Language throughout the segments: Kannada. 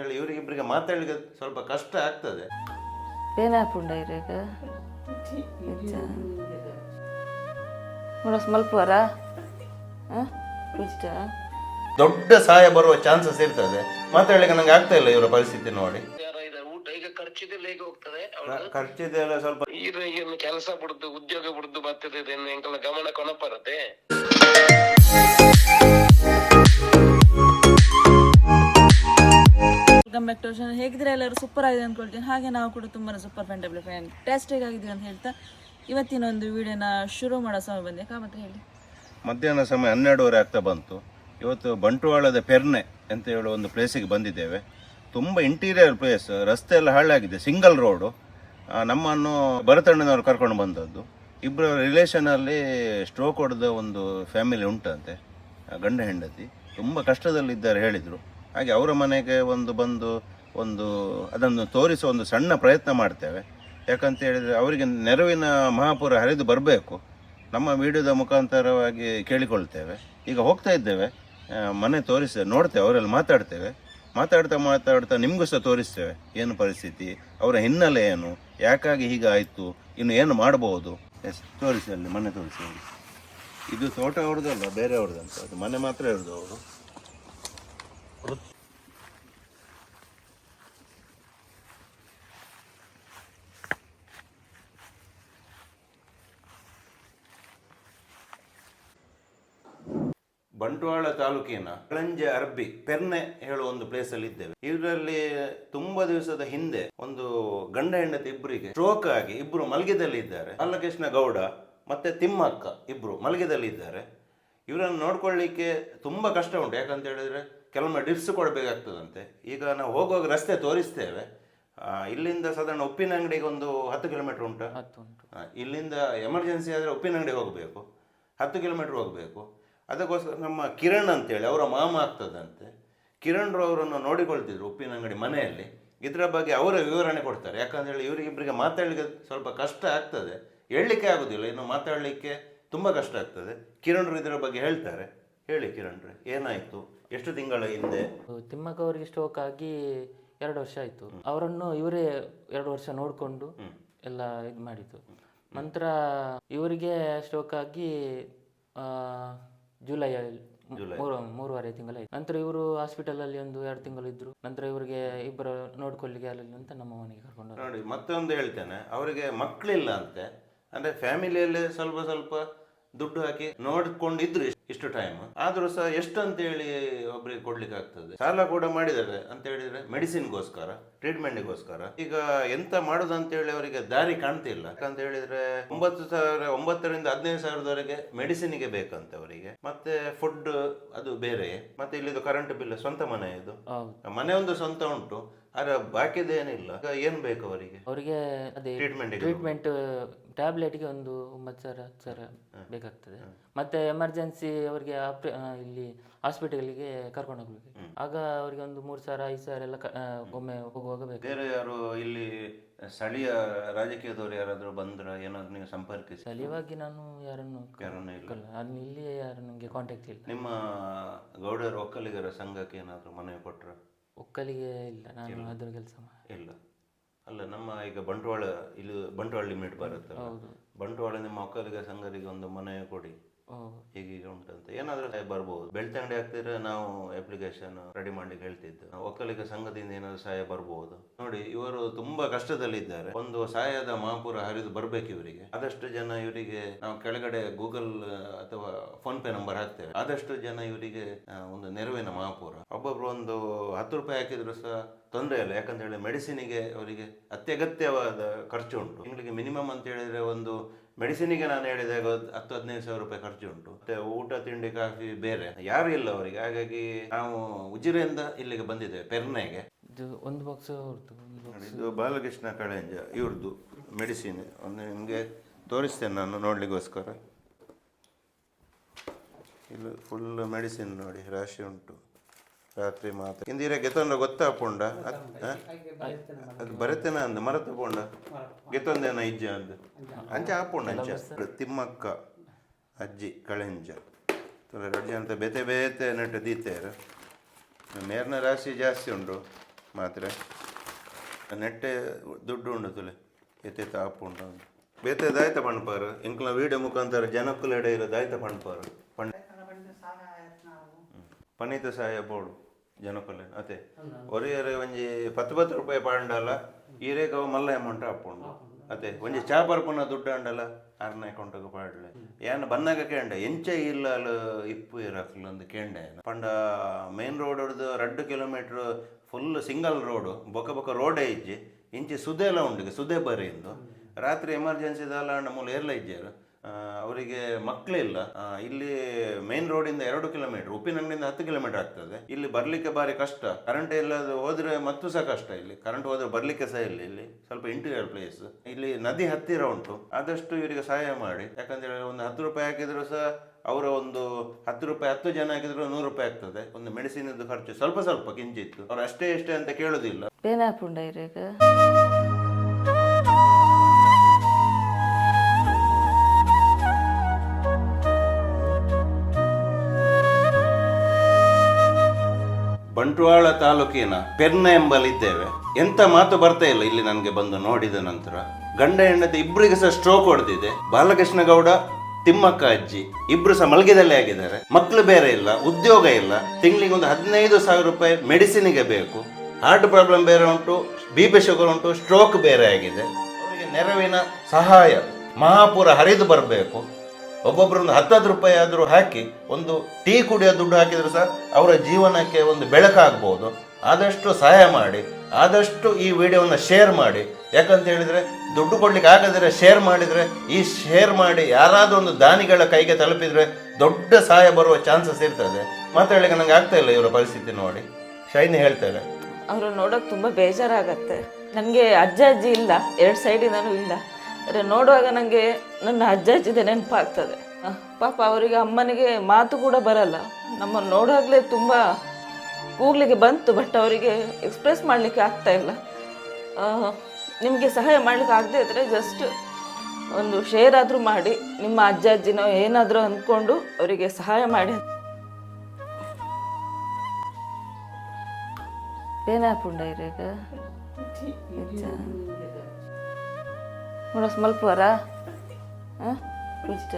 ಹೇಳಿ ಇವರಿಗಿಬ್ಬರಿಗೆ ಮಾತಾಡ್ಲಿಕ್ಕೆ ಸ್ವಲ್ಪ ಕಷ್ಟ ಆಗ್ತದೆ. ಏನಾಪುಂಡ ಇರೇಗ ಮಲ್ಪುವರ ದೊಡ್ಡ ಸಹಾಯ ಬರುವ ಚಾನ್ಸಸ್ ಇರ್ತದೆ. ಮಾತಾಡ್ಲಿಕ್ಕೆ ನಂಗೆ ಆಗ್ತಾ ಇಲ್ಲ ಇವರ ಪರಿಸ್ಥಿತಿ ನೋಡಿ. ಊಟ ಈಗ ಖರ್ಚಿದೆಲ್ಲ ಹೇಗೆ ಹೋಗ್ತದೆ? ಖರ್ಚಿದೆ ಖರ್ಚಿದೆಲ್ಲ ಸ್ವಲ್ಪ ಈಗ ಏನು ಕೆಲಸ ಬಿಡುದು ಉದ್ಯೋಗ ಬಿಡುದು ಬರ್ತದೆ ಎಂಕಲ ಗಮನ ಕೊನಪರತೆ ಬ್ಯಾಕ್ ಟು ಚಾನಲ್ ಹೇಗಿದ್ರೆ ಎಲ್ಲರೂ ಸೂಪರ್ ಆಗಿದೆ ಅಂದ್ಕೊಳ್ತೀನಿ ಹಾಗೆ ನಾವು ಕೂಡ ತುಂಬಾ ಸೂಪರ್ ಫ್ಯಾಂಟಬಲ್ ಫ್ಯಾನ್ ಟೇಸ್ಟಿಗೆ ಆಗಿದ್ದೀವಿ ಅಂತ ಹೇಳ್ತಾ ಇವತ್ತಿನ ಒಂದು ವಿಡಿಯೋನ ಶುರು ಮಾಡೋ ಸಮಯ ಬಂದೆ. ಕಾಮತ್ರ ಹೇಳಿ. ಮಧ್ಯಾಹ್ನ ಸಮಯ ಹನ್ನೆರಡುವರೆ ಆಗ್ತಾ ಬಂತು. ಇವತ್ತು ಬಂಟ್ವಾಳದ ಪೆರ್ನೆ ಅಂತ ಹೇಳೋ ಒಂದು ಪ್ಲೇಸಿಗೆ ಬಂದಿದ್ದೇವೆ. ತುಂಬ ಇಂಟೀರಿಯರ್ ಪ್ಲೇಸ್ ರಸ್ತೆ ಎಲ್ಲ ಹಾಳಾಗಿದೆ ಸಿಂಗಲ್ ರೋಡು ನಮ್ಮನ್ನು ಭರತಣ್ಣನವರು ಕರ್ಕೊಂಡು ಬಂದದ್ದು. ಇಬ್ಬರು ರಿಲೇಷನಲ್ಲಿ ಸ್ಟ್ರೋಕ್ ಹೊಡೆದ ಒಂದು ಫ್ಯಾಮಿಲಿ ಉಂಟಂತೆ ಗಂಡ ಹೆಂಡತಿ. ತುಂಬ ಕಷ್ಟದಲ್ಲಿದ್ದಾರೆ, ಹೇಳಿದರು. ಹಾಗೆ ಅವರ ಮನೆಗೆ ಒಂದು ಬಂದು ಒಂದು ಅದನ್ನು ತೋರಿಸುವ ಒಂದು ಸಣ್ಣ ಪ್ರಯತ್ನ ಮಾಡ್ತೇವೆ. ಯಾಕಂತ ಹೇಳಿದರೆ ಅವರಿಗೆ ನೆರವಿನ ಮಹಾಪುರ ಹರಿದು ಬರಬೇಕು. ನಮ್ಮ ವಿಡಿಯೋದ ಮುಖಾಂತರವಾಗಿ ಕೇಳಿಕೊಳ್ತೇವೆ. ಈಗ ಹೋಗ್ತಾ ಇದ್ದೇವೆ. ಮನೆ ತೋರಿಸ್ತೇವೆ ನೋಡ್ತೇವೆ, ಅವರಲ್ಲಿ ಮಾತಾಡ್ತೇವೆ. ಮಾತಾಡ್ತಾ ಮಾತಾಡ್ತಾ ನಿಮಗೂ ಸಹ ತೋರಿಸ್ತೇವೆ. ಏನು ಪರಿಸ್ಥಿತಿ, ಅವರ ಹಿನ್ನೆಲೆ ಏನು, ಯಾಕಾಗಿ ಹೀಗಾಯಿತು, ಇನ್ನು ಏನು ಮಾಡಬಹುದು ಎಸ್, ತೋರಿಸಿ ಅಲ್ಲಿ, ಮನೆ ತೋರಿಸಿ. ಇದು ತೋಟ ಅವ್ರದ್ದಲ್ಲ, ಬೇರೆ ಅವ್ರದ್ದಂತ. ಅದು ಮನೆ ಮಾತ್ರ ಇರೋದು ಅವರು. ಬಂಟ್ವಾಳ ತಾಲೂಕಿನ ಕಳಂಜೆ ಅರ್ಬಿ ಪೆರ್ನೆ ಹೇಳುವ ಒಂದು ಪ್ಲೇಸ್ ಅಲ್ಲಿ ಇದ್ದೇವೆ. ಇದರಲ್ಲಿ ತುಂಬಾ ದಿವಸದ ಹಿಂದೆ ಒಂದು ಗಂಡ ಹೆಂಡತಿ ಇಬ್ಬರಿಗೆ ಸ್ಟ್ರೋಕ್ ಆಗಿ ಇಬ್ರು ಮಲಗಿದಲ್ಲಿ ಇದ್ದಾರೆ. ಬಾಲಕೃಷ್ಣ ಗೌಡ ಮತ್ತೆ ತಿಮ್ಮಕ್ಕ ಇಬ್ರು ಮಲಗಿದಲ್ಲಿ ಇದ್ದಾರೆ. ಇವರನ್ನು ನೋಡ್ಕೊಳ್ಳಿಕ್ಕೆ ತುಂಬಾ ಕಷ್ಟ ಉಂಟು. ಯಾಕಂತ ಹೇಳಿದ್ರೆ ಕೆಲವೊಮ್ಮೆ ಡಿಪ್ಸ್ ಕೊಡಬೇಕಾಗ್ತದಂತೆ. ಈಗ ನಾವು ಹೋಗುವಾಗ ರಸ್ತೆ ತೋರಿಸ್ತೇವೆ. ಆ, ಇಲ್ಲಿಂದ ಸಾಧಾರಣ ಉಪ್ಪಿನ ಅಂಗಡಿಗೆ ಒಂದು ಹತ್ತು ಕಿಲೋಮೀಟರ್ ಉಂಟು? ಇಲ್ಲಿಂದ ಎಮರ್ಜೆನ್ಸಿ ಆದರೆ ಉಪ್ಪಿನ ಅಂಗಡಿಗೆ ಹೋಗಬೇಕು. ಹತ್ತು ಕಿಲೋಮೀಟರ್ ಹೋಗಬೇಕು. ಅದಕ್ಕೋಸ್ಕರ ನಮ್ಮ ಕಿರಣ್ ಅಂತೇಳಿ ಅವರ ಮಾಮ ಆಗ್ತದಂತೆ. ಕಿರಣ್ ಅವರನ್ನು ನೋಡಿಕೊಳ್ತಿದ್ರು ಉಪ್ಪಿನ ಅಂಗಡಿ ಮನೆಯಲ್ಲಿ. ಇದರ ಬಗ್ಗೆ ಅವರ ವಿವರಣೆ ಕೊಡ್ತಾರೆ. ಯಾಕಂದೇಳಿ ಇವರಿಗಿಬ್ಬರಿಗೆ ಮಾತಾಡಲಿಕ್ಕೆ ಸ್ವಲ್ಪ ಕಷ್ಟ ಆಗ್ತದೆ. ಹೇಳಲಿಕ್ಕೆ ಆಗೋದಿಲ್ಲ. ಇನ್ನು ಮಾತಾಡಲಿಕ್ಕೆ ತುಂಬ ಕಷ್ಟ ಆಗ್ತದೆ. ಕಿರಣ್ರು ಇದರ ಬಗ್ಗೆ ಹೇಳ್ತಾರೆ. ಹೇಳಿ ಕಿರಣ್ರೆ ಏನಾಯಿತು? ಎಷ್ಟು ತಿಂಗಳ ಹಿಂದೆ? ತಿಮ್ಮಕ್ಕ ಅವರಿಗೆ ಸ್ಟ್ರೋಕ್ ಆಗಿ ಎರಡು ವರ್ಷ ಆಯಿತು. ಅವರನ್ನು ಇವರೇ ಎರಡು ವರ್ಷ ನೋಡಿಕೊಂಡು ಎಲ್ಲ ಇದು ಮಾಡಿದ್ದು. ನಂತರ ಇವರಿಗೆ ಸ್ಟೋಕ್ ಆಗಿ ಜುಲೈ ಮೂರು ಮೂರುವರೆ ತಿಂಗಳಾಯ್ತು ನಂತರ ಇವರು ಹಾಸ್ಪಿಟಲಲ್ಲಿ ಒಂದು ಎರಡು ತಿಂಗಳು ಇದ್ರು. ನಂತರ ಇವರಿಗೆ ಇಬ್ಬರು ನೋಡ್ಕೊಳ್ಳಿಕ್ಕೆ ಆಗಲಿಲ್ಲ ಅಂತ ನಮ್ಮ ಮನೆಗೆ ಕರ್ಕೊಂಡು ಹೋದ್ರು. ನೋಡಿ ಮತ್ತೊಂದು ಹೇಳ್ತೇನೆ. ಅವರಿಗೆ ಮಕ್ಕಳಿಲ್ಲ ಅಂತೆ. ಅಂದ್ರೆ ಫ್ಯಾಮಿಲಿಯಲ್ಲಿ ಸ್ವಲ್ಪ ಸ್ವಲ್ಪ ದುಡ್ಡು ಹಾಕಿ ನೋಡ್ಕೊಂಡಿದ್ರು ಇಷ್ಟ್- ಟೈಮ್ ಆದ್ರೂ ಸಹ ಎಷ್ಟು ಅಂತ ಹೇಳಿ ಒಬ್ರಿಗೆ ಕೊಡ್ಲಿಕ್ಕೆ ಆಗ್ತದೆ ಸಾಲ ಕೂಡ ಮಾಡಿದ್ದಾರೆ. ಅಂತ ಹೇಳಿದ್ರೆ ಮೆಡಿಸಿನ್ಗೋಸ್ಕರ ಟ್ರೀಟ್ಮೆಂಟ್ಗೋಸ್ಕರ. ಈಗ ಎಂತ ಮಾಡುದು ಅಂತ ಹೇಳಿ ಅವರಿಗೆ ದಾರಿ ಕಾಣ್ತಿಲ್ಲ. ಯಾಕಂತ ಹೇಳಿದ್ರೆ ಒಂಬತ್ತು ಸಾವಿರ ಒಂಬತ್ತರಿಂದ ಹದಿನೈದು ಸಾವಿರದವರೆಗೆ ಮೆಡಿಸಿನ್ಗೆ ಬೇಕಂತ ಅವರಿಗೆ ಮತ್ತೆ ಫುಡ್ ಅದು ಬೇರೆ. ಮತ್ತೆ ಇಲ್ಲಿದು ಕರೆಂಟ್ ಬಿಲ್ ಸ್ವಂತ ಮನೆ ಇದು ಮನೆ ಒಂದು ಸ್ವಂತ ಉಂಟು. ಆದ್ರೆ ಬಾಕಿದೇನಿಲ್ಲ. ಏನ್ ಬೇಕು ಅವರಿಗೆ ಅವರಿಗೆ ಅದೇ ಟ್ರೀಟ್ಮೆಂಟ್ಗೆ ಟ್ರೀಟ್ಮೆಂಟ್ ಟ್ಯಾಬ್ಲೆಟ್ಗೆ ಒಂದು ಒಂಬತ್ತು ಸಾವಿರ ಹತ್ತು ಸಾವಿರ ಬೇಕಾಗ್ತದೆ. ಮತ್ತೆ ಎಮರ್ಜೆನ್ಸಿ ಅವರಿಗೆ ಆಪ್ರೆ ಇಲ್ಲಿ ಹಾಸ್ಪಿಟಲ್ಗೆ ಕರ್ಕೊಂಡು ಹೋಗ್ಬೇಕು. ಆಗ ಅವರಿಗೆ ಒಂದು ಮೂರು ಸಾವಿರ ಐದು ಸಾವಿರ ಎಲ್ಲ ಕ- ಆ, ಒಮ್ಮೆ ಹೋಗುವಾಗ ಬೇಕು ಬೇರೆ ಯಾರು ಇಲ್ಲಿ ಸ್ಥಳೀಯ ರಾಜಕೀಯದವರು ಯಾರಾದರೂ ಬಂದ್ರ ಏನಾದ್ರು ನೀವು ಸಂಪರ್ಕಿಸಿ? ಸ್ಥಳೀಯವಾಗಿ ನಾನು ಯಾರನ್ನು ಕ- ಯಾರನ್ನೂ ಇಲ್ಲ. ಕಲ್ಲ ಅಲ್ಲಿ ಇಲ್ಲಿ ಯಾರು ನನಗೆ ಕಾಂಟ್ಯಾಕ್ಟ್ ಇಲ್ಲ. ನಿಮ್ಮ ಗೌಡರು ಒಕ್ಕಲಿಗರ ಸಂಘಕ್ಕೆ ಏನಾದರೂ ಮನವಿ ಕೊಟ್ರ? ಒಕ್ಕಲಿಗೆ ಇಲ್ಲ. ನಾನು ಅದ್ರ ಕೆಲಸ ಇಲ್ಲ. ಅಲ್ಲ ನಮ್ಮ ಈಗ ಬಂಟ್ವಾಳ ಇಲ್ಲಿ ಬಂಟ್ವಾಳ ಲಿಮಿಟ್ ಬರುತ್ತೆ ಹೌದು. ಬಂಟ್ವಾಳ ನಿಮ್ಮ ಒಕ್ಕಲಿಗ ಸಂಘರಿಗೆ ಒಂದು ಮನವಿ ಕೊಡಿ. ಹೀಗೀಗ ಉಂಟಂತ ಏನಾದ್ರೂ ಸಹಾಯ ಬರ್ಬೋದು. ಬೆಳ್ತಂಗಡಿ ಆಗ್ತಿದ್ರೆ ನಾವು ಅಪ್ಲಿಕೇಶನ್ ರೆಡಿ ಮಾಡ್ಲಿಕ್ಕೆ ಹೇಳ್ತಿದ್ದು. ಒಕ್ಕಲಿಗ ಸಂಘದಿಂದ ಏನಾದ್ರು ಸಹಾಯ ಬರ್ಬೋದು. ನೋಡಿ, ಇವರು ತುಂಬಾ ಕಷ್ಟದಲ್ಲಿದ್ದಾರೆ. ಒಂದು ಸಹಾಯದ ಮಹಾಪುರ ಹರಿದು ಬರ್ಬೇಕು ಇವರಿಗೆ. ಆದಷ್ಟು ಜನ ಇವರಿಗೆ, ನಾವು ಕೆಳಗಡೆ ಗೂಗಲ್ ಅಥವಾ ಫೋನ್ ಪೇ ನಂಬರ್ ಹಾಕ್ತೇವೆ. ಆದಷ್ಟು ಜನ ಇವರಿಗೆ ಒಂದು ನೆರವಿನ ಮಹಾಪುರ. ಒಬ್ಬೊಬ್ರು ಒಂದು ಹತ್ತು ರೂಪಾಯಿ ಹಾಕಿದ್ರು ಸಹ ತೊಂದರೆ ಇಲ್ಲ. ಯಾಕಂತ ಹೇಳಿ ಮೆಡಿಸಿನಿಗೆ ಅವರಿಗೆ ಅತ್ಯಗತ್ಯವಾದ ಖರ್ಚು ಉಂಟು. ತಿಂಗಳಿಗೆ ಮಿನಿಮಮ್ ಅಂತ ಹೇಳಿದ್ರೆ ಒಂದು ಮೆಡಿಸಿನಿಗೆ ನಾನು ಹೇಳಿದಾಗ ಹತ್ತು ಹದಿನೈದು ಸಾವಿರ ರೂಪಾಯಿ ಖರ್ಚು ಉಂಟು ಮತ್ತೆ ಊಟ ತಿಂಡಿ ಕಾಫಿ ಬೇರೆ ಯಾರು ಇಲ್ಲ ಅವರಿಗೆ. ಹಾಗಾಗಿ ನಾವು ಉಜಿರೆಯಿಂದ ಇಲ್ಲಿಗೆ ಬಂದಿದ್ದೇವೆ ಪೆರ್ನೆಗೆ. ಇದು ಒಂದು ಬಾಕ್ಸ್ ಹೊರತು ಇದು ಬಾಲಕೃಷ್ಣ ಕಳೆಂಜ ಇವ್ರದ್ದು ಮೆಡಿಸಿನ್. ಒಂದು ನಿಮಗೆ ತೋರಿಸ್ತೇನೆ ನಾನು ನೋಡ್ಲಿಕ್ಕೋಸ್ಕರ. ಇಲ್ಲಿ ಫುಲ್ ಮೆಡಿಸಿನ್ ನೋಡಿ ರಾಶಿ ಉಂಟು. ರಾತ್ರಿ ಮಾತ್ರ. ಇಂದಿರ ಗೆತೊಂಡ ಗೊತ್ತಾ ಪೋಂಡ? ಅದು ಬರತೇನ ಅಂದ, ಮರತ ಪೋಂಡ? ಗೆತ್ತೊಂದೇನ ಇಜ್ಜ ಅಂದ. ಅಂಚ ಆಪುಂಡ ಅಂಚ. ತಿಮ್ಮಕ್ಕ, ಅಜ್ಜಿ, ಕಳೆಂಜ. ರಡ್ಜ ಅಂತ ಬೇತೆ ಬೇತೆ ನೆಟ್ಟು ದೀತೇರು ಮೇರ್ನ ರಾಶಿ ಜಾಸ್ತಿ ಉಂಡು ಮಾತ್ರ. ನೆಟ್ಟೆ ದುಡ್ಡು ಉಂಡು ತುಲೆ. ಎತ್ತೆ ತಾಪು ಉಂಡು ಬೇತೆ ದಾಯ್ತ ಪಣ್ಪಾರು. ಇಂಕ್ಲ ವೀಡಿಯೋ ಮುಖಾಂತರ ಜನಕ್ಕೂ ಇರೋ ದಾಯ್ತ ಪಣ್ಪಾರು. ಪಣ್ ಪನೀತ ಸಹಾಯ ಬೋಡು ಜನಕಲ್ಯಾಣ ಅತೆ ಒರಿಯರೆ ಒಂಜಿ ಪತ್ತು ಪತ್ತು ರೂಪಾಯಿ ಪಾಂಡಲ್ಲ ಈರೇಗ ಅವು ಮಲ್ಲ ಅಮೌಂಟ್ ಹಾಕೊಂಡು ಅತೆ ಒಂಜಿ ಚಾ ಬರ್ಪುನ ದುಡ್ಡು ಅಂಡಲ್ಲ ಅರ್ನ ಅಕೌಂಟಿಗೆ ಪಾಡ್ಲೆ. ಏನ್ ಬಂದಾಗ ಕೇಂಡ ಎಂಚ ಇಲ್ಲ ಇಪ್ಪು ಇರಕ್ಲ ಒಂದು ಕೇಂಡ ಪಂಡ ಮೇನ್ ರೋಡ್ ಹೊಡೆದು ರಡ್ಡು ಕಿಲೋಮೀಟರ್ ಫುಲ್ ಸಿಂಗಲ್ ರೋಡ್ ಬೊಕ ಬೊಕ ರೋಡೇ ಇಜ್ಜಿ. ಇಂಚಿ ಸುದೆಲ್ಲ ಉಂಡಿಗೆ ಸುದೆ ಬರೆಯಿಂದ ರಾತ್ರಿ ಎಮರ್ಜೆನ್ಸಿದಲ್ಲ ಮೂಲ ಏರ್ಲ ಇಜ್ಜಾರು ಅವರಿಗೆ ಮಕ್ಕಳಿಲ್ಲ ಇಲ್ಲಿ. ಮೇನ್ ರೋಡಿಂದ ಎರಡು ಕಿಲೋಮೀಟರ್ ಉಪ್ಪಿನಂಗಡಿಯಿಂದ ಹತ್ತು ಕಿಲೋಮೀಟರ್ ಆಗ್ತದೆ. ಇಲ್ಲಿ ಬರ್ಲಿಕ್ಕೆ ಬಾರಿ ಕಷ್ಟ. ಕರೆಂಟ್ ಇಲ್ಲದ ಹೋದ್ರೆ ಮತ್ತೂ ಸಹ ಕಷ್ಟ ಇಲ್ಲಿ. ಕರೆಂಟ್ ಹೋದ್ರೆ ಬರ್ಲಿಕ್ಕೆ ಸಹ ಇಲ್ಲ ಇಲ್ಲಿ. ಸ್ವಲ್ಪ ಇಂಟೀರಿಯರ್ ಪ್ಲೇಸ್ ಇಲ್ಲಿ ನದಿ ಹತ್ತಿರ ಉಂಟು. ಆದಷ್ಟು ಇವರಿಗೆ ಸಹಾಯ ಮಾಡಿ. ಯಾಕಂದ್ರೆ ಒಂದು ಹತ್ತು ರೂಪಾಯಿ ಹಾಕಿದ್ರು ಸಹ ಅವರ ಒಂದು ಹತ್ತು ರೂಪಾಯಿ, ಹತ್ತು ಜನ ಹಾಕಿದ್ರು ನೂರು ರೂಪಾಯಿ ಆಗ್ತದೆ. ಒಂದು ಮೆಡಿಸಿನ್ ಖರ್ಚು ಸ್ವಲ್ಪ ಸ್ವಲ್ಪ ಕಿಂಚಿತ್ತು. ಅವ್ರು ಅಷ್ಟೇ ಇಷ್ಟೇ ಅಂತ ಕೇಳುದಿಲ್ಲ. ಬೇನಾಪುಂಡ ಇರೇಗ ಬಂಟ್ವಾಳ ತಾಲೂಕಿನ ಪೆರ್ನ ಎಂಬಲ್ಲಿದ್ದೇವೆ. ಎಂತ ಮಾತು ಬರ್ತಾ ಇಲ್ಲ. ಇಲ್ಲಿ ನನಗೆ ಬಂದು ನೋಡಿದ ನಂತರ ಗಂಡ ಹೆಂಡತಿ ಇಬ್ಬರಿಗೆ ಸಹ ಸ್ಟ್ರೋಕ್ ಹೊಡೆದಿದೆ. ಬಾಲಕೃಷ್ಣ ಗೌಡ ತಿಮ್ಮಕ್ಕ ಅಜ್ಜಿ ಇಬ್ರು ಸಹ ಮಲಗಿದಲ್ಲೇ ಆಗಿದ್ದಾರೆ. ಮಕ್ಕಳು ಬೇರೆ ಇಲ್ಲ, ಉದ್ಯೋಗ ಇಲ್ಲ. ತಿಂಗಳಿಗೆ ಒಂದು ಹದಿನೈದು ಸಾವಿರ ರೂಪಾಯಿ ಮೆಡಿಸಿನ್ಗೆ ಬೇಕು. ಹಾರ್ಟ್ ಪ್ರಾಬ್ಲಮ್ ಬೇರೆ ಉಂಟು ಬಿ ಪಿ ಶುಗರ್ ಉಂಟು ಸ್ಟ್ರೋಕ್ ಬೇರೆ ಆಗಿದೆ. ಅವರಿಗೆ ನೆರವಿನ ಸಹಾಯ, ಮಹಾಪುರ ಹರಿದು ಬರಬೇಕು. ಒಬ್ಬೊಬ್ಬರೊಂದು ಹತ್ತತ್ತು ರೂಪಾಯಿ ಆದರೂ ಹಾಕಿ ಒಂದು ಟೀ ಕುಡಿಯೋ ದುಡ್ಡು ಹಾಕಿದರೂ ಸಹ ಅವರ ಜೀವನಕ್ಕೆ ಒಂದು ಬೆಳಕಾಗ್ಬೋದು ಆದಷ್ಟು ಸಹಾಯ ಮಾಡಿ, ಆದಷ್ಟು ಈ ವಿಡಿಯೋವನ್ನು ಶೇರ್ ಮಾಡಿ. ಯಾಕಂತ ಹೇಳಿದರೆ, ದುಡ್ಡು ಕೊಡ್ಲಿಕ್ಕೆ ಆಗದಿದ್ರೆ ಶೇರ್ ಮಾಡಿದರೆ, ಈ ಶೇರ್ ಮಾಡಿ ಯಾರಾದರೂ ಒಂದು ದಾನಿಗಳ ಕೈಗೆ ತಲುಪಿದರೆ ದೊಡ್ಡ ಸಹಾಯ ಬರುವ ಚಾನ್ಸಸ್ ಇರ್ತದೆ. ಮಾತಾಡಲಿಕ್ಕೆ ನನಗೆ ಆಗ್ತಾ ಇಲ್ಲ ಇವರ ಪರಿಸ್ಥಿತಿ ನೋಡಿ. ಶೈನಿ ಹೇಳ್ತಾರೆ ಅವರು ನೋಡೋಕೆ ತುಂಬ ಬೇಜಾರಾಗತ್ತೆ. ನನಗೆ ಅಜ್ಜ ಅಜ್ಜಿ ಇಲ್ಲ, ಎರಡು ಸೈಡಿನೂ ಇಲ್ಲ. ಆದರೆ ನೋಡುವಾಗ ನನಗೆ ನನ್ನ ಅಜ್ಜ ಅಜ್ಜಿದೆ ನೆನಪಾಗ್ತದೆ ಪಾಪ ಅವರಿಗೆ ಅಮ್ಮನಿಗೆ ಮಾತು ಕೂಡ ಬರಲ್ಲ ನಮ್ಮನ್ನು ನೋಡುವಾಗಲೇ ತುಂಬ ಕೂಗ್ಲಿಕ್ಕೆ ಬಂತು ಬಟ್ ಅವರಿಗೆ ಎಕ್ಸ್ಪ್ರೆಸ್ ಮಾಡಲಿಕ್ಕೆ ಆಗ್ತಾ ಇಲ್ಲ ನಿಮಗೆ ಸಹಾಯ ಮಾಡಲಿಕ್ಕೆ ಆಗದೆ ಇದ್ದರೆ ಜಸ್ಟ್ ಒಂದು ಶೇರ್ ಆದರೂ ಮಾಡಿ ನಿಮ್ಮ ಅಜ್ಜ ಅಜ್ಜಿನ ಏನಾದರೂ ಅಂದ್ಕೊಂಡು ಅವರಿಗೆ ಸಹಾಯ ಮಾಡಿ ಇರೇಗ ನೋಡ ಮಲ್ಪುವರ ಕುಳಿತ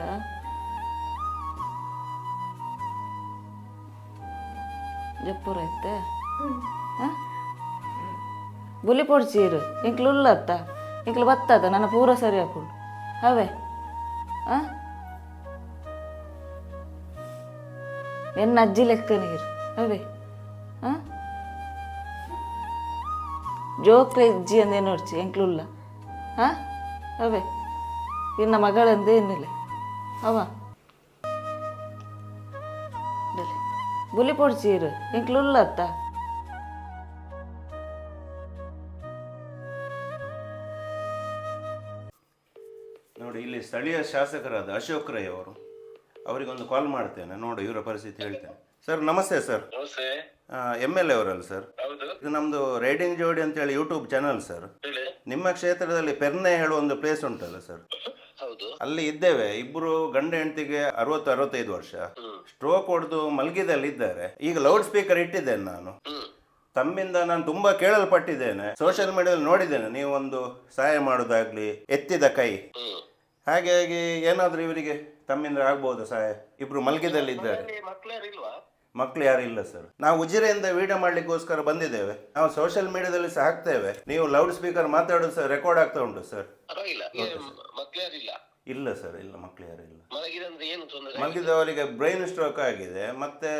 ಜಪ್ಪೂರ ಐತೆ ಬುಲಿ ಪೊಡ್ಚೀರು ಇಂಕ್ಲು ಉಳ್ಳತ್ತ ಇಂಕ್ಲು ಬತ್ತದ ನನ್ನ ಪೂರ ಸರಿ ಹಾಕೊಂಡು ಅವೇ ಹಾಂ ಎನ್ನ ಅಜ್ಜಿ ಲೆಕ್ಕ ನೀರು ಅವೇ ಜೋಕ್ಲೆ ಜೋಕ್ರೆ ಇಜ್ಜಿ ಅಂದೇ ನೋಡ್ಸಿ ಎಂಕ್ಲುಲ್ಲ ಹಾ ಅವೇ ಇನ್ನ ಮಗಳಂದೇ ಏನಿಲ್ಲ ಅವ. ಬುಲಿ ಪೊಡ್ಚೀರು ಎಂಕ್ಲುಲ್ಲ ಅತ್ತ ನೋಡಿ ಇಲ್ಲಿ ಸ್ಥಳೀಯ ಶಾಸಕರಾದ ಅಶೋಕ್ ರೈ ಅವರು ಅವರಿಗೊಂದು ಕಾಲ್ ಮಾಡ್ತೇನೆ. ನೋಡಿ ಇವರ ಪರಿಸ್ಥಿತಿ ಹೇಳ್ತೇನೆ. ಸರ್ ನಮಸ್ತೆ ಸರ್. ಎಂ ಎಲ್ ಎ ಅವರಲ್ಲ ಸರ್. ಹೌದು. ಇದು ನಮ್ದು ರೈಡಿಂಗ್ ಜೋಡಿ ಅಂತ ಹೇಳಿ ಯೂಟ್ಯೂಬ್ ಚಾನಲ್ ಸರ್ ನಿಮ್ಮ ಕ್ಷೇತ್ರದಲ್ಲಿ ಪೆರ್ನೆ ಹೇಳುವ ಒಂದು ಪ್ಲೇಸ್ ಉಂಟಲ್ಲ ಸರ್ ಹೌದು. ಅಲ್ಲಿ ಇದ್ದೇವೆ. ಇಬ್ರು ಗಂಡ ಹೆಂಡತಿಗೆ ಅರವತ್ತು ಅರವತ್ತೈದು ವರ್ಷ. ಸ್ಟ್ರೋಕ್ ಹೊಡೆದು ಮಲಗಿದಲ್ಲಿ ಇದ್ದಾರೆ. ಈಗ ಲೌಡ್ ಸ್ಪೀಕರ್ ಇಟ್ಟಿದ್ದೇನೆ ನಾನು. ತಮ್ಮಿಂದ ನಾನು ತುಂಬಾ ಕೇಳಲ್ಪಟ್ಟಿದ್ದೇನೆ. ಸೋಷಿಯಲ್ ಮೀಡಿಯಾದಲ್ಲಿ ನೋಡಿದ್ದೇನೆ. ನೀವು ಒಂದು ಸಹಾಯ ಮಾಡೋದಾಗ್ಲಿ ಎತ್ತಿದ ಕೈ. ಹಾಗಾಗಿ ಏನಾದ್ರೂ ಇವರಿಗೆ ತಮ್ಮಿಂದ ಆಗ್ಬೋದು ಸಹಾಯ? ಇಬ್ರು ಮಲ್ಗಿದಲ್ಲಿ ಇದ್ದಾರೆ. ಮಕ್ಳು ಯಾರು ಇಲ್ಲ ಸರ್. ನಾವು ಉಜಿರೆಯಿಂದ ವಿಡಿಯೋ ಮಾಡ್ಲಿಕ್ಕೋಸ್ಕರ ಬಂದಿದ್ದೇವೆ. ನಾವು ಸೋಷಿಯಲ್ ಮೀಡಿಯಾದಲ್ಲಿ ಸಹ ಹಾಕ್ತೇವೆ. ನೀವು ಲೌಡ್ ಸ್ಪೀಕರ್ ಮಾತಾಡೋದು ಸರ್ ರೆಕಾರ್ಡ್ ಆಗ್ತಾ ಉಂಟು ಸರ್. ಪರವಾಗಿಲ್ಲ. ಮಕ್ಳ್ಯಾರಿಲ್ಲ ಇಲ್ಲ. ಸರ್ ಇಲ್ಲ ಮಕ್ಳು ಯಾರು ಇಲ್ಲ. ಮಲಗಿದಂದ್ರೆ ಏನು ತೊಂದರೆ ಮಲಗಿದವರಿಗೆ ಬ್ರೈನ್ ಸ್ಟ್ರೋಕ್ ಆಗಿದೆ ಮತ್ತೆ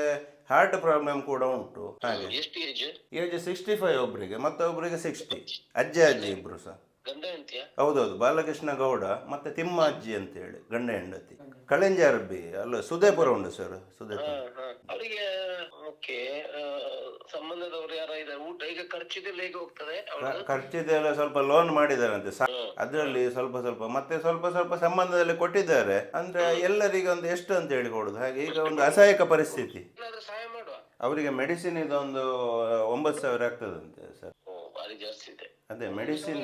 ಹಾರ್ಟ್ ಪ್ರಾಬ್ಲಮ್ ಕೂಡ ಉಂಟು. ಹಾಗೆ. ಎಷ್ಟು ಏಜ್ ಏಜ್ ಸಿಕ್ಸ್ಟಿ ಫೈವ್ ಒಬ್ಬರಿಗೆ ಮತ್ತೊಬ್ಬರಿಗೆ ಸಿಕ್ಸ್ಟಿ ಅಜ್ಜೆ ಅಜ್ಜಿ ಇಬ್ರು ಹೆಂಡ್ತಿಯ ಹೌದೌದು ಬಾಲಕೃಷ್ಣ ಗೌಡ ಮತ್ತೆ ತಿಮ್ಮಾಜ್ಜಿ ಅಂತ ಹೇಳಿ ಗಂಡ ಹೆಂಡತಿ. ಕಳಿಂಜಾರ್ಬಿ ಅಲ್ಲ ಸುದೇಪುರ ಉಂಟು ಸರ್ ಸುದೇಪುರ. ಅವರಿಗೆ ಓಕೆ ಸಂಬಂಧದವರು ಯಾರ ಇದ್ದಾರೆ ಊಟ ಈಗ ಖರ್ಚಿದೆಲ್ಲ ಹೇಗೆ ಹೋಗ್ತದೆ ಖರ್ಚಿದೆಲ್ಲ ಸ್ವಲ್ಪ ಲೋನ್ ಮಾಡಿದಾರಂತೆ ಅದರಲ್ಲಿ ಸ್ವಲ್ಪ ಸ್ವಲ್ಪ ಮತ್ತೆ ಸ್ವಲ್ಪ ಸ್ವಲ್ಪ ಸಂಬಂಧದಲ್ಲಿ ಕೊಟ್ಟಿದ್ದಾರೆ. ಅಂದ್ರೆ ಎಲ್ಲರಿಗೆ ಒಂದು ಎಷ್ಟು ಅಂತ ಹೇಳಿ ಕೊಡುದು. ಹಾಗೆ ಈಗ ಒಂದು ಅಸಹಾಯಕ ಪರಿಸ್ಥಿತಿ. ಸಹಾಯ ಮಾಡುವ? ಅವರಿಗೆ ಮೆಡಿಸಿನ್ ಇದೊಂದು ಒಂಬತ್ತು ಸಾವಿರ ಆಗ್ತದಂತೆ ಸರ್ ಅದೇ ಮೆಡಿಸಿನ್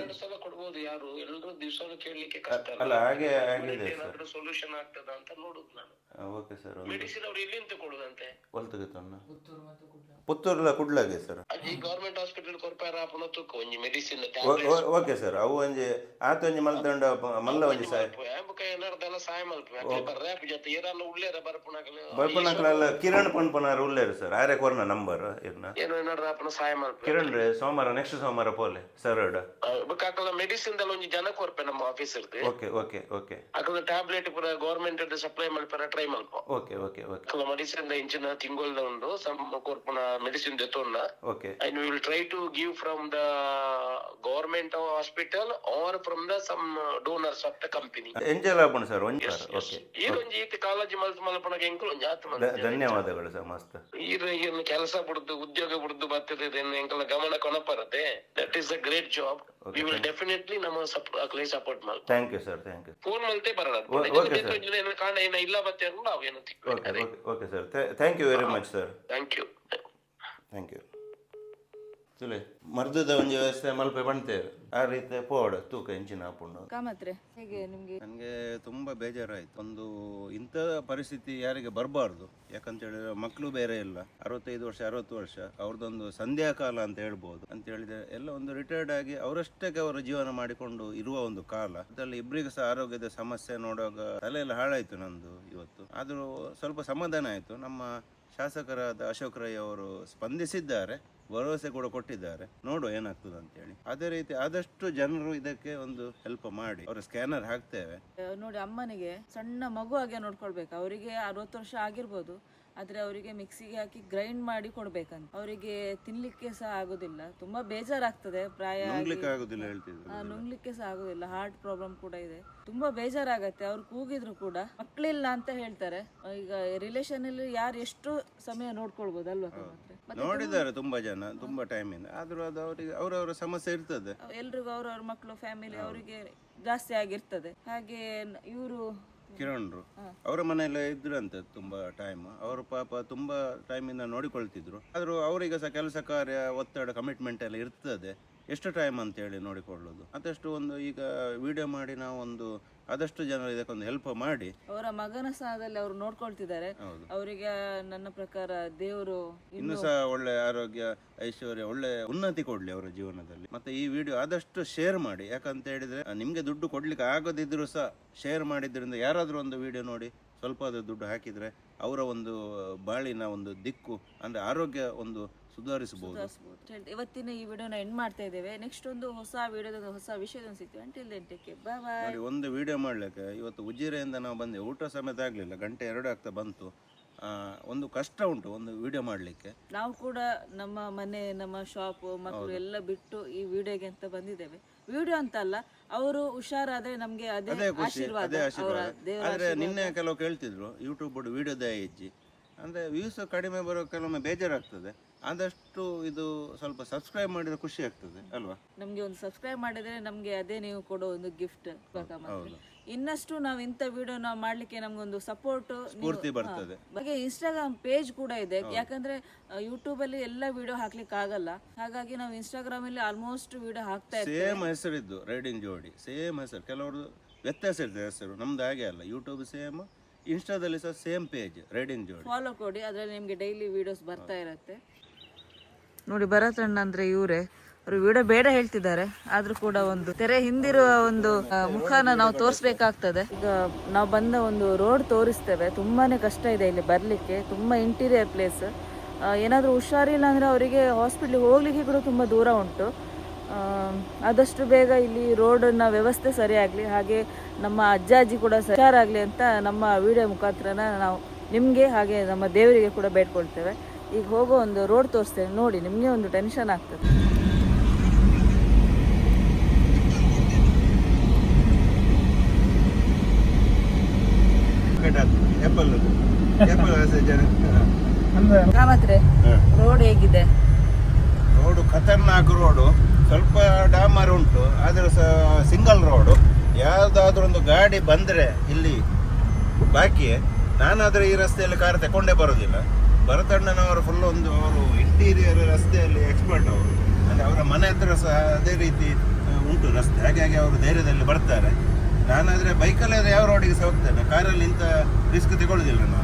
ಎರಡು ಯಾರು? ಎಲ್ಲರೂ ದಿವಸನೂ ಕೇಳಲಿಕ್ಕೆ ಕಷ್ಟ ಅಲ್ಲ. ಹಾಗೆ ಆಗಿದೆ ಸೊಲ್ಯೂಷನ್ ಆಗ್ತದ ಅಂತ ನೋಡುದು ನಾನು. ಓಕೆ ಸರ್ ಮೆಡಿಸಿನ್ ಅವ್ರು ಎಲ್ಲಿಂದ ಕೊಡುದಂತೆ ಒಲ್ತಗತ್ತನ್ನ ಪುತ್ತೂರ್ಲ ಕುಡ್ಲಾಗೆ ಸರ್ ಅಜ್ಜಿ ಗೌರ್ಮೆಂಟ್ ಹಾಸ್ಪಿಟಲ್ ಕೊರ್ಪಾರ ಆಪುನ ತೂಕ ಒಂಜಿ ಮೆಡಿಸಿನ್ ಓಕೆ ಸರ್ ಅವು ಒಂಜಿ ಆತ ಒಂಜಿ ಮಲ್ತಂಡ ಮಲ್ಲ ಒಂಜಿ ಸಾಯ್ ಏನಾರ್ದೆಲ್ಲ ಸಹಾಯ ಮಲ್ಪೆ ಅಕ್ಲೆ ಬರ್ರೆ ಆಪು ಜೊತೆ. ಏರಲ್ಲ ಉಳ್ಳೇರ ಬರ್ಪುನಾಗಲು ಬರ್ಪನಕ್ಲೆಲ್ಲ ಕಿರಣ್ ಪಣ್ಪನಾರ ಉಳ್ಳೇರು ಸರ್ ಆರೆ ಕೊರ್ನ ನಂಬರ್ ಇರ್ನ. ಏನೋ ಏನಾರ್ದ ಮಲ್ಪೆ ಕಿರಣ್ ರೀ ಸೋಮವಾರ ನೆಕ್ಸ್ಟ್ ಸೋಮವಾರ ಪೋಲೆ ಸರ್ ಅಕಲ ಮೆಡಿಸಿನ್ ದಲ್ಲ ಒಂಜಿ ಜನ ಕೊರ್ಪೆ ನಮ್ಮ ಆಫೀಸ್ ಇರ್ತೆ ಓಕೆ ಓಕೆ ಓಕೆ ಅಕಲ ಟ್ಯಾಬ್ಲೆಟ್ ಪೂರ ಗೌರ್ಮೆಂಟ್ ಸಪ್ಲೈ ಮಲ್ಪರ ಟ್ರೈ ಮಲ್ಪ ಓಕೆ ಓಕೆ ಓಕೆ ಅಕಲ ಮೆಡಿಸಿನ್ ದ ಇಂಚಿನ ತಿಂಗೊಳ್ದ ಉಂಡು ಸಮ್ ಕೊರ್ಪುನ medicine ದೆತೋಂಡ okay and will try to give from the the hospital or from the some donors of the company. ಎಂಜಲ್ ಆಪುಣ ಸರ್ ಒಂಜಿ ಈಗ ಒಂಜಿ ಈತ ಕಾಲೇಜ್ ಮಲ್ಪಣ ಎಂಕಲ್ ಒಂಜಿ ಆತ್ ಧನ್ಯವಾದಗಳು ಸರ್ ಮಸ್ತ್. ಏನು ಕೆಲಸ ಬಿಡ್ದು ಉದ್ಯೋಗ ಬಿಡ್ದು ಬರ್ತದೆ ಎಂಕಲ ಗಮನ ಕೊನಪರತೆ that is a great job we will definitely ನಮ್ಮ ಅಕ್ಲೈ ಸಪೋರ್ಟ್ ಮಾಡ್ತೀವಿ thank you sir thank you phone ಮಲ್ತೆ ಬರಲ್ಲ. ಏನು ಕಾರಣ ಏನ ಇಲ್ಲ ಬತ್ತೆ okay okay okay sir? Thank you very much sir thank you thank you ತುಲೆ ಮರ್ದದ ಒಂಜಿ ವ್ಯವಸ್ಥೆ ಮಲ್ಪೆ ಬಣ್ತೇವೆ ಆ ರೀತಿ ಪೋಡ ತೂಕ ಇಂಚಿನ ಹಾಪುಂಡು ಕಾಮತ್ರೆ ಹೇಗೆ ನಿಮಗೆ? ನನಗೆ ತುಂಬ ಬೇಜಾರಾಯಿತು. ಒಂದು ಇಂಥ ಪರಿಸ್ಥಿತಿ ಯಾರಿಗೆ ಬರಬಾರ್ದು. ಯಾಕಂತ ಹೇಳಿದ್ರೆ ಮಕ್ಕಳು ಬೇರೆ ಇಲ್ಲ. ಅರವತ್ತೈದು ವರ್ಷ ಅರವತ್ತು ವರ್ಷ. ಅವ್ರದ್ದೊಂದು ಸಂಧ್ಯಾಕಾಲ ಅಂತ ಹೇಳ್ಬೋದು. ಅಂತ ಹೇಳಿದ್ರೆ ಎಲ್ಲ ಒಂದು ರಿಟೈರ್ಡ್ ಆಗಿ ಅವರಷ್ಟಕ್ಕೆ ಅವರ ಜೀವನ ಮಾಡಿಕೊಂಡು ಇರುವ ಒಂದು ಕಾಲ. ಅದರಲ್ಲಿ ಇಬ್ಬರಿಗೂ ಸಹ ಆರೋಗ್ಯದ ಸಮಸ್ಯೆ ನೋಡುವಾಗ ತಲೆಯೆಲ್ಲ ಎಲ್ಲ ಹಾಳಾಯಿತು ನಂದು ಇವತ್ತು. ಆದರೂ ಸ್ವಲ್ಪ ಸಮಾಧಾನ ಆಯಿತು. ನಮ್ಮ ಶಾಸಕರಾದ ಅಶೋಕ್ ರೈ ಅವರು ಸ್ಪಂದಿಸಿದ್ದಾರೆ, ಭರವಸೆ ಕೂಡ ಕೊಟ್ಟಿದ್ದಾರೆ. ನೋಡುವ ಏನಾಗ್ತದೆ ಅಂತ ಹೇಳಿ ಅದೇ ರೀತಿ ಆದಷ್ಟು ಜನರು ಇದಕ್ಕೆ ಒಂದು ಹೆಲ್ಪ್ ಮಾಡಿ. ಅವರ ಸ್ಕ್ಯಾನರ್ ಹಾಕ್ತೇವೆ. ನೋಡಿ ಅಮ್ಮನಿಗೆ ಸಣ್ಣ ಮಗು ಹಾಗೆ ನೋಡ್ಕೊಳ್ಬೇಕು. ಅವರಿಗೆ ಅರವತ್ತು ವರ್ಷ ಆಗಿರ್ಬೋದು. ಆದ್ರೆ ಅವರಿಗೆ ಮಿಕ್ಸಿಗೆ ಹಾಕಿ ಗ್ರೈಂಡ್ ಮಾಡಿ ಕೊಡ್ಬೇಕಂತ. ಅವರಿಗೆ ತಿನ್ಲಿಕ್ಕೆ ಸಹ ಆಗೋದಿಲ್ಲ. ತುಂಬಾ ಬೇಜಾರಾಗ್ತದೆ ಪ್ರಾಯ ನುಂಗ್ಲಿಕ್ಕೆ ಸಹ ಆಗೋದಿಲ್ಲ. ಹಾರ್ಟ್ ಪ್ರಾಬ್ಲಮ್ ಕೂಡ ಇದೆ. ತುಂಬಾ ಬೇಜಾರಾಗತ್ತೆ. ಅವ್ರು ಕೂಗಿದ್ರು ಕೂಡ ಮಕ್ಕಳಿಲ್ಲ ಅಂತ ಹೇಳ್ತಾರೆ. ಈಗ ರಿಲೇಷನ್ ಅಲ್ಲಿ ಯಾರು ಎಷ್ಟು ಸಮಯ ನೋಡ್ಕೊಳ್ಬಹುದು ಅಲ್ವಾ ಮತ್ತೆ ನೋಡಿದ್ದಾರೆ ತುಂಬಾ ಜನ ತುಂಬಾ ಟೈಮಿಂದ ಆದ್ರೂ ಅದು ಅವರಿಗೆ ಅವರವರ ಸಮಸ್ಯೆ ಇರ್ತದೆ. ಎಲ್ರಿಗೂ ಅವ್ರವ್ರ ಮಕ್ಕಳು ಫ್ಯಾಮಿಲಿ ಅವರಿಗೆ ಜಾಸ್ತಿ ಆಗಿರ್ತದೆ. ಹಾಗೆ ಇವರು ಕಿರಣ್ರು. ಅವರ ಮನೆಯಲ್ಲ ಇದ್ರಂತೆ ತುಂಬಾ ಟೈಮ್ ಅವರು ಪಾಪ ತುಂಬಾ ಟೈಮಿಂದ ನೋಡಿಕೊಳ್ತಿದ್ರು. ಆದ್ರೂ ಅವರಿಗೆ ಸಹ ಕೆಲಸ ಕಾರ್ಯ ಒತ್ತಡ ಕಮಿಟ್ಮೆಂಟ್ ಎಲ್ಲ ಇರ್ತದೆ. ಎಷ್ಟು ಟೈಮ್ ಅಂತೇಳಿ ನೋಡಿಕೊಳ್ಳೋದು. ಅದಷ್ಟು ಒಂದು ಈಗ ವಿಡಿಯೋ ಮಾಡಿ ನಾವು ಒಂದು ಆದಷ್ಟು ಜನರು ಇದಕ್ಕೊಂದು ಹೆಲ್ಪ್ ಮಾಡಿ. ಅವರ ಮಗನ ಸ್ಥಾನದಲ್ಲಿ ಅವರು ನೋಡ್ಕೊಳ್ತಿದ್ದಾರೆ. ಅವರಿಗೆ ನನ್ನ ಪ್ರಕಾರ ದೇವರು ಇನ್ನು ಸಹ ಒಳ್ಳೆ ಆರೋಗ್ಯ ಐಶ್ವರ್ಯ ಒಳ್ಳೆ ಉನ್ನತಿ ಕೊಡ್ಲಿ ಅವರ ಜೀವನದಲ್ಲಿ. ಮತ್ತೆ ಈ ವಿಡಿಯೋ ಆದಷ್ಟು ಶೇರ್ ಮಾಡಿ. ಯಾಕಂತ ಹೇಳಿದ್ರೆ ನಿಮ್ಗೆ ದುಡ್ಡು ಕೊಡ್ಲಿಕ್ಕೆ ಆಗದಿದ್ರು ಸಹ ಶೇರ್ ಮಾಡಿದ್ರಿಂದ ಯಾರಾದ್ರೂ ಒಂದು ವಿಡಿಯೋ ನೋಡಿ ಸ್ವಲ್ಪ ದುಡ್ಡು ಹಾಕಿದ್ರೆ ಅವರ ಒಂದು ಬಾಳಿನ ಒಂದು ದಿಕ್ಕು ಅಂದ್ರೆ ಆರೋಗ್ಯ ಒಂದು ಸುಧಾರಿಸಬಹುದು. ಅಂತ ಇವತ್ತಿನ ಈ ವಿಡಿಯೋನ ಎಂಡ್ ಮಾಡ್ತಾ ಇದ್ದೇವೆ. ನೆಕ್ಸ್ಟ್ ಒಂದು ಹೊಸ ವಿಡಿಯೋದ ಹೊಸ ವಿಷಯದೊಂದು ಸಿಗ್ತೀವಿ ಅಂಟಿಲ್ ಟೇಕ್ ಬಾಯ್ ಒಂದು ವಿಡಿಯೋ ಮಾಡ್ಲಿಕ್ಕೆ ಇವತ್ತು ಉಜಿರೆಯಿಂದ ನಾವು ಬಂದೆ. ಊಟ ಸಮೇತ ಆಗ್ಲಿಲ್ಲ. ಗಂಟೆ ಎರಡು ಆಗ್ತಾ ಬಂತು. ಒಂದು ಕಷ್ಟ ಉಂಟು ಒಂದು ವಿಡಿಯೋ ಮಾಡಲಿಕ್ಕೆ. ನಾವು ಕೂಡ ನಮ್ಮ ಮನೆ ನಮ್ಮ ಶಾಪ್ ಮಕ್ಕಳು ಎಲ್ಲ ಬಿಟ್ಟು ಈ ವಿಡಿಯೋಗೆ ಅಂತ ಬಂದಿದ್ದೇವೆ. ವಿಡಿಯೋ ಅಂತ ಅಲ್ಲ ಅವರು ಹುಷಾರಾದ್ರೆ ನಮ್ಗೆ ಅದೇ ಆಶೀರ್ವಾದ ಅವರ ಆಶೀರ್ವಾದ. ಆದ್ರೆ ನಿನ್ನೆ ಕೆಲವು ಕೇಳ್ತಿದ್ರು ಯೂಟ್ಯೂಬ್ ವಿಡಿಯೋ ದಯಜ್ಜಿ. ಅಂದ್ರೆ ವ್ಯೂಸ್ ಕಡಿಮೆ ಬರೋ ಕೆಲವೊಮ್ಮೆ ಬೇಜಾರಾಗ್ತದೆ. ಆದಷ್ಟು ಇದು ಸ್ವಲ್ಪ ಸಬ್ಸ್ಕ್ರೈಬ್ ಮಾಡಿದ್ರೆ ಖುಷಿ ಆಗ್ತದೆ ಅಲ್ವಾ? ನಮ್ಗೆ ಒಂದು ಸಬ್ಸ್ಕ್ರೈಬ್ ಮಾಡಿದ್ರೆ ನಮ್ಗೆ ಅದೇ ನೀವು ಕೊಡೋ ಒಂದು ಗಿಫ್ಟ್. ಇನ್ನಷ್ಟು ನಾವು ಇಂಥ ನಾವು ಮಾಡ್ಲಿಕ್ಕೆ ನಮ್ಗೊಂದು ಸಪೋರ್ಟ್ ಸ್ಫೂರ್ತಿ ಬರ್ತದೆ. ಹಾಗೆ ಇನ್ಸ್ಟಾಗ್ರಾಮ್ ಪೇಜ್ ಕೂಡ ಇದೆ. ಯಾಕಂದ್ರೆ ಯೂಟ್ಯೂಬ್ ಅಲ್ಲಿ ಎಲ್ಲ ವಿಡಿಯೋ ಹಾಕ್ಲಿಕ್ಕೆ ಆಗಲ್ಲ ಹಾಗಾಗಿ ನಾವು ಇನ್ಸ್ಟಾಗ್ರಾಮ್ ಅಲ್ಲಿ ಆಲ್ಮೋಸ್ಟ್ ವಿಡಿಯೋ ಹಾಕ್ತಾ ಇದ್ದೀವಿ ಸೇಮ್ ಹೆಸರಿದ್ದು ರೈಡಿಂಗ್ ಜೋಡಿ ಸೇಮ್ ಹೆಸರು. ಕೆಲವರು ವ್ಯತ್ಯಾಸ ಇರ್ತದೆ ಹೆಸರು. ನಮ್ದು ಹಾಗೆ ಅಲ್ಲ. ಯೂಟ್ಯೂಬ್ ಸೇಮ್ ಇನ್ಸ್ಟಾದಲ್ಲಿ ಸಹ ಸೇಮ್ ಪೇಜ್ ರೈಡಿಂಗ್ ಜೋಡಿ ಫಾಲೋ ಕೊಡಿ. ಅದರಲ್ಲಿ ನಿಮಗೆ ಡೈಲಿ ವಿಡಿಯೋಸ್ ಬರ್ತಾ ಇರತ್ತೆ. ನೋಡಿ ಭರತ್ ಅಣ್ಣ ಅಂದ್ರೆ ಇವರೇ. ಅವರು ವಿಡಿಯೋ ಬೇಡ ಹೇಳ್ತಿದ್ದಾರೆ, ಆದ್ರೂ ಕೂಡ ಒಂದು ತೆರೆ ಹಿಂದಿರುವ ಒಂದು ಮುಖಾನ ನಾವು ತೋರಿಸ್ಬೇಕಾಗ್ತದೆ. ಈಗ ನಾವು ಬಂದ ಒಂದು ರೋಡ್ ತೋರಿಸ್ತೇವೆ, ತುಂಬಾನೇ ಕಷ್ಟ ಇದೆ ಇಲ್ಲಿ ಬರ್ಲಿಕ್ಕೆ, ತುಂಬಾ ಇಂಟೀರಿಯರ್ ಪ್ಲೇಸ್ ಏನಾದರೂ ಹುಷಾರಿಲ್ಲ ಅಂದ್ರೆ ಅವರಿಗೆ ಹಾಸ್ಪಿಟ್ಲಿಗೆ ಹೋಗ್ಲಿಕ್ಕೆ ಕೂಡ ತುಂಬಾ ದೂರ ಉಂಟು. ಆದಷ್ಟು ಬೇಗ ಇಲ್ಲಿ ರೋಡನ್ನ ವ್ಯವಸ್ಥೆ ಸರಿಯಾಗಲಿ, ಹಾಗೆ ನಮ್ಮ ಅಜ್ಜ ಅಜ್ಜಿ ಕೂಡ ಹುಷಾರಾಗಲಿ ಅಂತ ನಮ್ಮ ವಿಡಿಯೋ ಮುಖಾಂತರನ ನಾವು ನಿಮಗೆ ಹಾಗೆ ನಮ್ಮ ದೇವರಿಗೆ ಕೂಡ ಬೇಡ್ಕೊಳ್ತೇವೆ. ಈಗ ಹೋಗೋ ಒಂದು ರೋಡ್ ತೋರಿಸ್ತೇನೆ ನೋಡಿ ನಿಮಗೆ ಒಂದು ಟೆನ್ಷನ್ ಆಗ್ತದೆ. ರೋಡ್ ಹೇಗಿದೆ? ರೋಡು ಖತರ್ನಾಕ್ ರೋಡು ಸ್ವಲ್ಪ ಡಾಮರ್ ಉಂಟು ಆದ್ರೆ ಸಹ ಸಿಂಗಲ್ ರೋಡು ಯಾವುದಾದ್ರೂ ಒಂದು ಗಾಡಿ ಬಂದ್ರೆ ಇಲ್ಲಿ ಬಾಕಿ. ನಾನಾದ್ರೆ ಈ ರಸ್ತೆಯಲ್ಲಿ ಕಾರ್ ತಗೊಂಡೇ ಬರೋದಿಲ್ಲ. ಭರತಣ್ಣನವರು ಫುಲ್ ಒಂದು ಅವರು ಇಂಟೀರಿಯರ್ ರಸ್ತೆಯಲ್ಲಿ ಎಕ್ಸ್ಪರ್ಟ್ ಅವರು. ಅಂದರೆ ಅವರ ಮನೆ ಹತ್ರ ಸಹ ಅದೇ ರೀತಿ ಉಂಟು ರಸ್ತೆ. ಹಾಗಾಗಿ ಅವರು ಧೈರ್ಯದಲ್ಲಿ ಬರ್ತಾರೆ. ನಾನಾದರೆ ಬೈಕಲ್ಲಿ ಯಾವ ರೋಡಿಗೆ ಸಹ ಹೋಗ್ತೇನೆ. ಕಾರಲ್ಲಿ ಇಂಥ ರಿಸ್ಕ್ ತಗೊಳ್ಳೋದಿಲ್ಲ ನಾನು.